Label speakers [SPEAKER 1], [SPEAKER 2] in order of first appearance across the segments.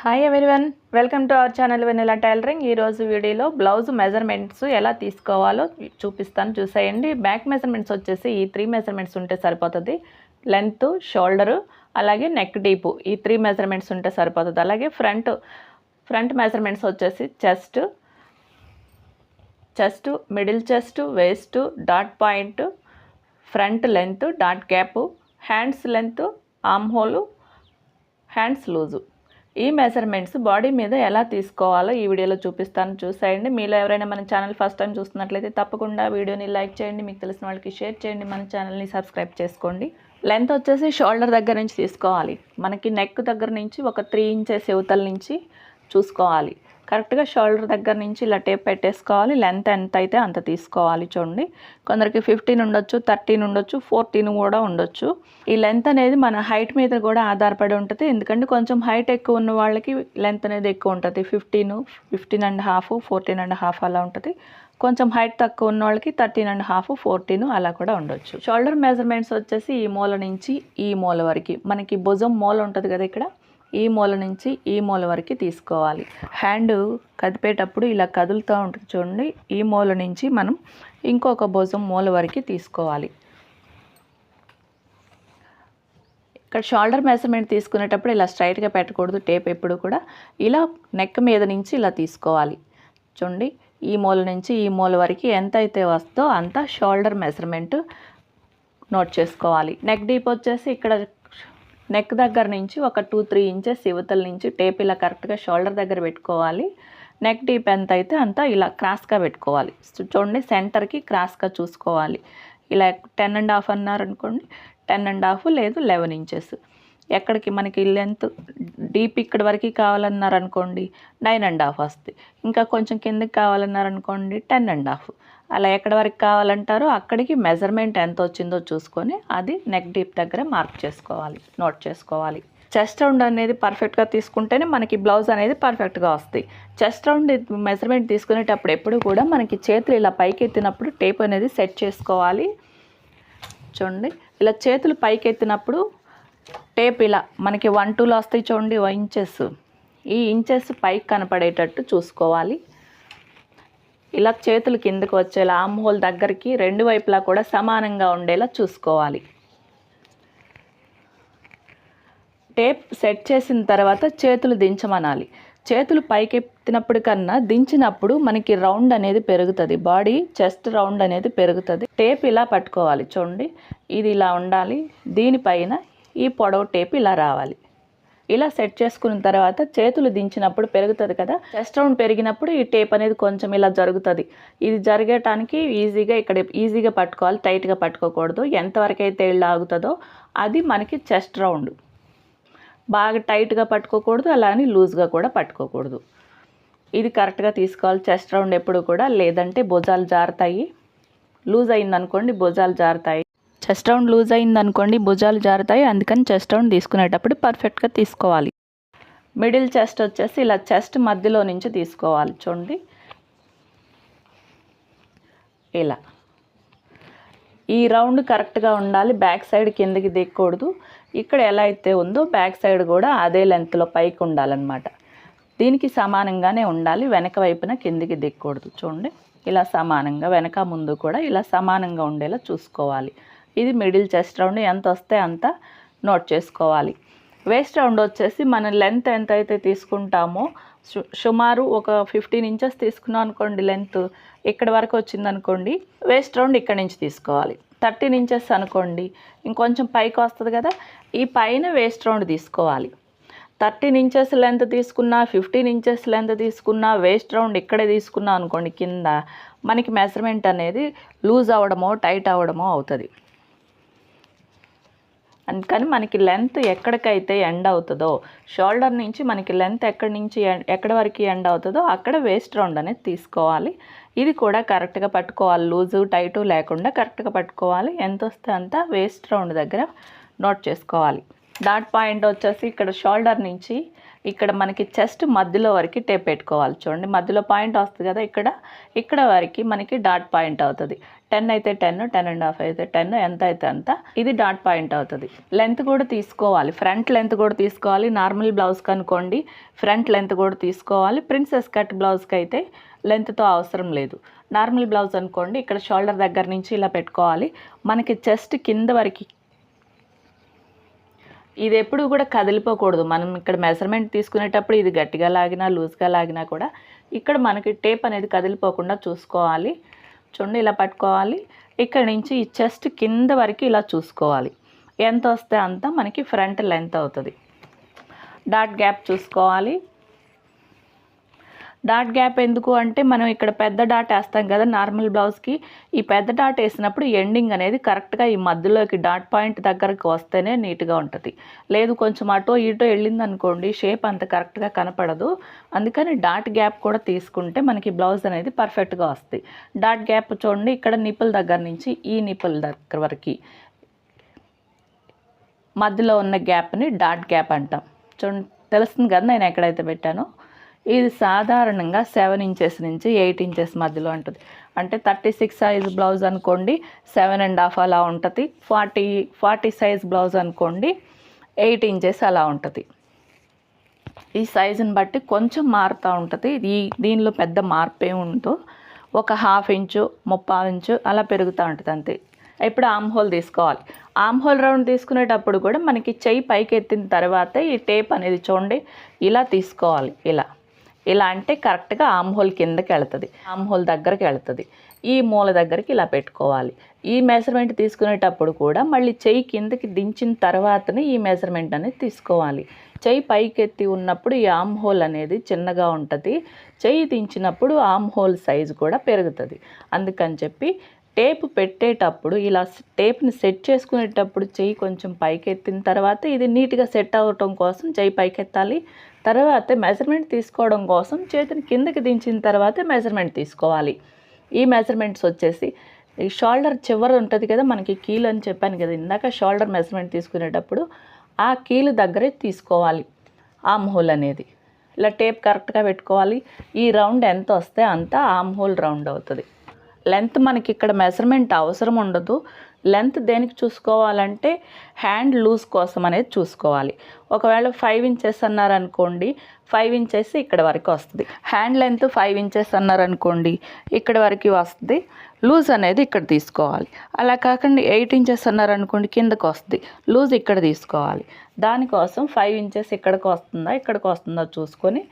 [SPEAKER 1] Hi everyone welcome to our channel Vennela tailoring ఈరోజు వీడియోలో blouse measurements ఎలా తీసుకోవాలో చూపిస్తాను. చూసేయండి. బ్యాక్ మెజర్మెంట్స్ వచ్చేసి ఈ త్రీ మెజర్మెంట్స్ ఉంటే సరిపోతుంది. లెంత్ షోల్డరు అలాగే నెక్ డీపు ఈ త్రీ మెజర్మెంట్స్ ఉంటే సరిపోతుంది. అలాగే ఫ్రంట్ ఫ్రంట్ మెజర్మెంట్స్ వచ్చేసి chest chest middle chest waist dot point front length dot gap hands length arm hole hands loose ఈ మెజర్మెంట్స్ బాడీ మీద ఎలా తీసుకోవాలో ఈ వీడియోలో చూపిస్తాను. చూసేయండి. మీలో ఎవరైనా మన ఛానల్ ఫస్ట్ టైం చూస్తున్నట్లయితే తప్పకుండా వీడియోని లైక్ చేయండి. మీకు తెలిసిన వాళ్ళకి షేర్ చేయండి. మన ఛానల్ని సబ్స్క్రైబ్ చేసుకోండి. లెంత్ వచ్చేసి షోల్డర్ దగ్గర నుంచి తీసుకోవాలి. మనకి నెక్ దగ్గర నుంచి ఒక త్రీ ఇంచెస్ యువతల నుంచి చూసుకోవాలి. కరెక్ట్గా షోల్డర్ దగ్గర నుంచి ఇలా టేప్ పెట్టేసుకోవాలి. లెంత్ ఎంత అయితే అంత తీసుకోవాలి చూడండి. కొందరికి ఫిఫ్టీన్ ఉండొచ్చు థర్టీన్ ఉండొచ్చు ఫోర్టీన్ కూడా ఉండొచ్చు. ఈ లెంత్ అనేది మన హైట్ మీద కూడా ఆధారపడి ఉంటుంది. ఎందుకంటే కొంచెం హైట్ ఎక్కువ ఉన్న వాళ్ళకి లెంత్ అనేది ఎక్కువ ఉంటుంది. Fifteen fifteen and half fourteen and half అలా ఉంటుంది. కొంచెం హైట్ తక్కువ ఉన్న వాళ్ళకి థర్టీన్ అండ్ హాఫ్ ఫోర్టీన్ అలా కూడా ఉండొచ్చు. షోల్డర్ మెజర్మెంట్స్ వచ్చేసి ఈ మూల నుంచి ఈ మూల వరకు. మనకి భుజం మూల ఉంటుంది కదా ఇక్కడ. ఈ మూల నుంచి ఈ మూల వరకు తీసుకోవాలి. హ్యాండ్ కదిపేటప్పుడు ఇలా కదులుతూ ఉంటుంది చూడండి. ఈ మూల నుంచి మనం ఇంకొక భుజం మూల వరకు తీసుకోవాలి. ఇక్కడ షోల్డర్ మెజర్మెంట్ తీసుకునేటప్పుడు ఇలా స్ట్రైట్గా పెట్టకూడదు. టేప్ ఎప్పుడు కూడా. ఇలా నెక్ మీద నుంచి ఇలా తీసుకోవాలి. చూడండి. ఈ మూల నుంచి ఈ మూల వరకు ఎంత అయితే వస్తుందో అంత షోల్డర్ మెజర్మెంట్ నోట్ చేసుకోవాలి. నెక్ డీప్ వచ్చేసి ఇక్కడ నెక్ దగ్గర నుంచి ఒక టూ త్రీ ఇంచెస్ ఇవతల నుంచి టేప్ ఇలా కరెక్ట్గా షోల్డర్ దగ్గర పెట్టుకోవాలి. నెక్ డీప్ ఎంత అయితే అంత ఇలా క్రాస్గా పెట్టుకోవాలి. చూడండి సెంటర్కి క్రాస్గా చూసుకోవాలి. ఇలా టెన్ అండ్ హాఫ్ అన్నారు అనుకోండి. టెన్ అండ్ హాఫ్ లేదు లెవెన్ ఇంచెస్ ఎక్కడికి మనకి లెంత్ డీప్ ఇక్కడ వరకు కావాలన్నారు అనుకోండి నైన్ అండ్ హాఫ్ వస్తుంది ఇంకా కొంచెం కిందకి కావాలన్నారు అనుకోండి టెన్ అండ్ హాఫ్ అలా ఎక్కడి వరకు కావాలంటారో అక్కడికి మెజర్మెంట్ ఎంత వచ్చిందో చూసుకొని అది నెక్ డీప్ దగ్గర మార్క్ చేసుకోవాలి నోట్ చేసుకోవాలి. చెస్ట్ రౌండ్ అనేది పర్ఫెక్ట్గా తీసుకుంటేనే మనకి బ్లౌజ్ అనేది పర్ఫెక్ట్గా వస్తాయి. చెస్ట్ రౌండ్ మెజర్మెంట్ తీసుకునేటప్పుడు ఎప్పుడు కూడా మనకి చేతులు ఇలా పైకి ఎత్తినప్పుడు టేప్ అనేది సెట్ చేసుకోవాలి. చూడండి ఇలా చేతులు పైకి ఎత్తినప్పుడు టేప్ ఇలా మనకి వన్ టూలో వస్తాయి చూడండి ఇంచెస్ ఈ ఇంచెస్ పైకి కనపడేటట్టు చూసుకోవాలి. ఇలా చేతులు కిందకు వచ్చేలా ఆమ్ హోల్ దగ్గరికి రెండు వైపులా కూడా సమానంగా ఉండేలా చూసుకోవాలి. టేప్ సెట్ చేసిన తర్వాత చేతులు దించమనాలి. చేతులు పైకెత్తినప్పుడు కన్నా దించినప్పుడు మనకి రౌండ్ అనేది పెరుగుతుంది. బాడీ చెస్ట్ రౌండ్ అనేది పెరుగుతుంది. టేప్ ఇలా పట్టుకోవాలి చూడండి. ఇది ఇలా ఉండాలి. దీనిపైన ఈ పొడవు టేప్ ఇలా రావాలి. ఇలా సెట్ చేసుకున్న తర్వాత చేతులు దించినప్పుడు పెరుగుతుంది కదా? చెస్ట్ రౌండ్ పెరిగినప్పుడు ఈ టేప్ అనేది కొంచెం ఇలా జరుగుతుంది. ఇది జరగటానికి ఈజీగా ఇక్కడ ఈజీగా పట్టుకోవాలి టైట్గా పట్టుకోకూడదు. ఎంతవరకు అయితే ఇళ్ళు ఆగుతుందో అది మనకి చెస్ట్ రౌండ్ బాగా టైట్గా పట్టుకోకూడదు అలా అని లూజ్గా కూడా పట్టుకోకూడదు. ఇది కరెక్ట్గా తీసుకోవాలి. చెస్ట్ రౌండ్ ఎప్పుడు కూడా లేదంటే భుజాలు జారుతాయి. లూజ్ అయిందనుకోండి భుజాలు జారుతాయి. చెస్ట్ రౌండ్ లూజ్ అయింది అనుకోండి భుజాలు జారుతాయి. అందుకని చెస్ట్ రౌండ్ తీసుకునేటప్పుడు పర్ఫెక్ట్గా తీసుకోవాలి. మిడిల్ చెస్ట్ వచ్చేసి ఇలా చెస్ట్ మధ్యలో నుంచి తీసుకోవాలి. చూడండి. ఇలా. ఈ రౌండ్ కరెక్ట్గా ఉండాలి. బ్యాక్ సైడ్ కిందకి దిగకూడదు. ఇక్కడ ఎలా అయితే ఉందో బ్యాక్ సైడ్ కూడా అదే లెంత్లో పైకి ఉండాలన్నమాట. దీనికి సమానంగానే ఉండాలి. వెనక వైపున కిందికి దిగకూడదు. చూడండి. ఇలా సమానంగా వెనక ముందు కూడా ఇలా సమానంగా ఉండేలా చూసుకోవాలి. ఇది మిడిల్ చెస్ట్ రౌండ్ ఎంత వస్తే అంత నోట్ చేసుకోవాలి. వేస్ట్ రౌండ్ వచ్చేసి మన లెంత్ ఎంత అయితే తీసుకుంటామో సుమారు ఒక ఫిఫ్టీన్ ఇంచెస్ తీసుకున్నాం అనుకోండి లెంత్ ఇక్కడ వరకు వచ్చిందనుకోండి వేస్ట్ రౌండ్ ఇక్కడ నుంచి తీసుకోవాలి. థర్టీన్ ఇంచెస్ అనుకోండి ఇంకొంచెం పైకి వస్తుంది కదా ఈ పైన వేస్ట్ రౌండ్ తీసుకోవాలి. థర్టీన్ ఇంచెస్ లెంత్ తీసుకున్నా ఫిఫ్టీన్ ఇంచెస్ లెంత్ తీసుకున్నా వేస్ట్ రౌండ్ ఇక్కడే తీసుకున్నా అనుకోండి కింద మనకి మెజర్మెంట్ అనేది లూజ్ అవ్వడమో టైట్ అవ్వడమో అవుతుంది. అందుకని మనకి లెంత్ ఎక్కడికైతే ఎండ్ అవుతుందో షోల్డర్ నుంచి మనకి లెంత్ ఎక్కడి నుంచి ఎక్కడి వరకు ఎండ్ అవుతుందో అక్కడ వేస్ట్ రౌండ్ అనేది తీసుకోవాలి. ఇది కూడా కరెక్ట్గా పట్టుకోవాలి. లూజు టైటు లేకుండా కరెక్ట్గా పట్టుకోవాలి. ఎంత వస్తే అంత వేస్ట్ రౌండ్ దగ్గర నోట్ చేసుకోవాలి. డాట్ పాయింట్ వచ్చేసి ఇక్కడ షోల్డర్ నుంచి ఇక్కడ మనకి చెస్ట్ మధ్యలో వరకు టేప్ పెట్టుకోవాలి. చూడండి మధ్యలో పాయింట్ వస్తుంది కదా ఇక్కడ ఇక్కడ వరకు మనకి డాట్ పాయింట్ అవుతుంది. టెన్ అయితే టెన్ టెన్ అండ్ హాఫ్ అయితే టెన్ ఎంత అయితే అంత ఇది డాట్ పాయింట్ అవుతుంది. లెంత్ కూడా తీసుకోవాలి. ఫ్రంట్ లెంత్ కూడా తీసుకోవాలి. నార్మల్ బ్లౌజ్కి అనుకోండి ఫ్రంట్ లెంత్ కూడా తీసుకోవాలి. ప్రిన్సెస్ కట్ బ్లౌజ్కి అయితే లెంత్తో అవసరం లేదు. నార్మల్ బ్లౌజ్ అనుకోండి ఇక్కడ షోల్డర్ దగ్గర నుంచి ఇలా పెట్టుకోవాలి. మనకి చెస్ట్ కింద వరకు ఇది ఎప్పుడు కూడా కదిలిపోకూడదు. మనం ఇక్కడ మెజర్మెంట్ తీసుకునేటప్పుడు ఇది గట్టిగా లాగినా లూజ్గా లాగినా కూడా ఇక్కడ మనకి టేప్ అనేది కదిలిపోకుండా చూసుకోవాలి. చూడండి ఇలా పట్టుకోవాలి. ఇక్కడ నుంచి ఈ చెస్ట్ కింద వరకు ఇలా చూసుకోవాలి. ఎంత వస్తే అంత మనకి ఫ్రంట్ లెంత్ అవుతుంది. డాట్ గ్యాప్ చూసుకోవాలి. డాట్ గ్యాప్ ఎందుకు అంటే మనం ఇక్కడ పెద్ద డాట్ వేస్తాం కదా నార్మల్ బ్లౌజ్కి ఈ పెద్ద డాట్ వేసినప్పుడు ఎండింగ్ అనేది కరెక్ట్గా ఈ మధ్యలోకి డాట్ పాయింట్ దగ్గరకు వస్తేనే నీట్గా ఉంటుంది. లేదు కొంచెం అటో ఇటో వెళ్ళింది అనుకోండి షేప్ అంత కరెక్ట్గా కనపడదు. అందుకని డాట్ గ్యాప్ కూడా తీసుకుంటే మనకి బ్లౌజ్ అనేది పర్ఫెక్ట్గా వస్తుంది. డాట్ గ్యాప్ చూడండి ఇక్కడ నిప్పుల దగ్గర నుంచి ఈ నిప్పుల దగ్గర వరకు. మధ్యలో ఉన్న గ్యాప్ని డాట్ గ్యాప్ అంటాం. చూడండి తెలుస్తుంది కదా నేను ఎక్కడైతే పెట్టానో? ఇది సాధారణంగా సెవెన్ ఇంచెస్ నుంచి ఎయిట్ ఇంచెస్ మధ్యలో ఉంటుంది. అంటే థర్టీ సిక్స్ సైజ్ బ్లౌజ్ అనుకోండి సెవెన్ అండ్ హాఫ్ అలా ఉంటుంది. ఫార్టీ ఫార్టీ సైజ్ బ్లౌజ్ అనుకోండి ఎయిట్ ఇంచెస్ అలా ఉంటుంది. ఈ సైజుని బట్టి కొంచెం మారుతూ ఉంటుంది. ఈ దీనిలో పెద్ద మార్పు ఏమి ఉండదు. ఒక హాఫ్ ఇంచు ముప్పై ఇంచు అలా పెరుగుతూ ఉంటుంది అంతే. ఇప్పుడు ఆమ్ హోల్ తీసుకోవాలి. ఆమ్ హోల్ రౌండ్ తీసుకునేటప్పుడు కూడా మనకి చెయ్యి పైకి ఎత్తిన తర్వాత ఈ టేప్ అనేది చూడండి ఇలా తీసుకోవాలి ఇలా. ఇలా అంటే కరెక్ట్గా ఆమ్ హోల్ కిందకి వెళ్తుంది. ఆమ్ హోల్ దగ్గరికి వెళ్తుంది. ఈ మూల దగ్గరికి ఇలా పెట్టుకోవాలి. ఈ మెజర్మెంట్ తీసుకునేటప్పుడు కూడా మళ్ళీ చెయ్యి కిందకి దించిన తర్వాతనే ఈ మెజర్మెంట్ అనేది తీసుకోవాలి. చెయ్యి పైకెత్తి ఉన్నప్పుడు ఈ ఆమ్ హోల్ అనేది చిన్నగా ఉంటుంది. చెయ్యి దించినప్పుడు ఆమ్ హోల్ సైజు కూడా పెరుగుతుంది. అందుకని చెప్పి టేప్ పెట్టేటప్పుడు ఇలా టేప్ని సెట్ చేసుకునేటప్పుడు చెయ్యి కొంచెం పైకెత్తిన తర్వాత ఇది నీట్గా సెట్ అవ్వటం కోసం చెయ్యి పైకెత్తాలి. తర్వాత మెజర్మెంట్ తీసుకోవడం కోసం చేతిని కిందకి దించిన తర్వాత మెజర్మెంట్ తీసుకోవాలి. ఈ మెజర్మెంట్స్ వచ్చేసి ఈ షోల్డర్ చివర ఉంటుంది కదా మనకి కీలు అని చెప్పాను కదా ఇందాక షోల్డర్ మెజర్మెంట్ తీసుకునేటప్పుడు ఆ కీలు దగ్గరే తీసుకోవాలి ఆమ్ హోల్ అనేది. ఇలా టేప్ కరెక్ట్గా పెట్టుకోవాలి. ఈ రౌండ్ ఎంత వస్తే అంత ఆమ్ హోల్ రౌండ్ అవుతుంది. లెంత్ మనకి ఇక్కడ మెజర్మెంట్ అవసరం ఉండదు. లెంత్ దేనికి చూసుకోవాలంటే హ్యాండ్ లూజ్ కోసం అనేది చూసుకోవాలి. ఒకవేళ ఫైవ్ ఇంచెస్ అన్నారనుకోండి ఫైవ్ ఇంచెస్ ఇక్కడ వరకు వస్తుంది. హ్యాండ్ లెంత్ ఫైవ్ ఇంచెస్ అన్నారనుకోండి ఇక్కడ వరకు వస్తుంది. లూజ్ అనేది ఇక్కడ తీసుకోవాలి. అలా కాకుండా ఎయిట్ ఇంచెస్ అన్నారనుకోండి కిందకు వస్తుంది. లూజ్ ఇక్కడ తీసుకోవాలి. దానికోసం ఫైవ్ ఇంచెస్ ఇక్కడికి వస్తుందా ఇక్కడికి వస్తుందో చూసుకొని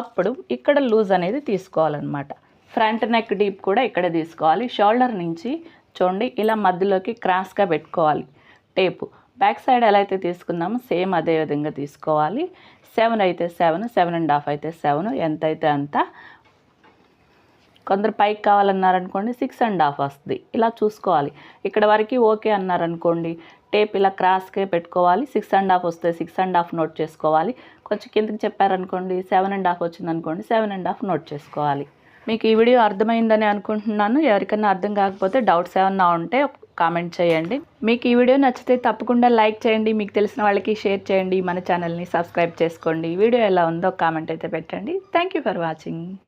[SPEAKER 1] అప్పుడు ఇక్కడ లూజ్ అనేది తీసుకోవాలన్నమాట. ఫ్రంట్ నెక్ డీప్ కూడా ఇక్కడే తీసుకోవాలి. షోల్డర్ నుంచి చూడండి ఇలా మధ్యలోకి క్రాస్గా పెట్టుకోవాలి. టేపు. బ్యాక్ సైడ్ ఎలా అయితే తీసుకున్నామో సేమ్ అదే విధంగా తీసుకోవాలి. సెవెన్ అయితే సెవెన్ సెవెన్ అండ్ హాఫ్ అయితే సెవెన్ ఎంత అయితే అంత. కొందరు పైకి కావాలన్నారనుకోండి సిక్స్ అండ్ హాఫ్ వస్తుంది. ఇలా చూసుకోవాలి. ఇక్కడ వరకు ఓకే అన్నారనుకోండి టేప్ ఇలా క్రాస్కే పెట్టుకోవాలి. సిక్స్ అండ్ హాఫ్ వస్తే సిక్స్ అండ్ హాఫ్ నోట్ చేసుకోవాలి. కొంచెం కిందకి చెప్పారనుకోండి సెవెన్ అండ్ హాఫ్ వచ్చిందనుకోండి సెవెన్ అండ్ హాఫ్ నోట్ చేసుకోవాలి. మీకు ఈ వీడియో అర్థమైందని అనుకుంటున్నాను. ఎవరికైనా అర్థం కాకపోతే డౌట్స్ ఏమన్నా ఉంటే కామెంట్ చేయండి. మీకు ఈ వీడియో నచ్చితే తప్పకుండా లైక్ చేయండి. మీకు తెలిసిన వాళ్ళకి షేర్ చేయండి. మన ఛానల్ని సబ్స్క్రైబ్ చేసుకోండి. వీడియో ఎలా ఉందో కామెంట్ అయితే పెట్టండి. Thank you for watching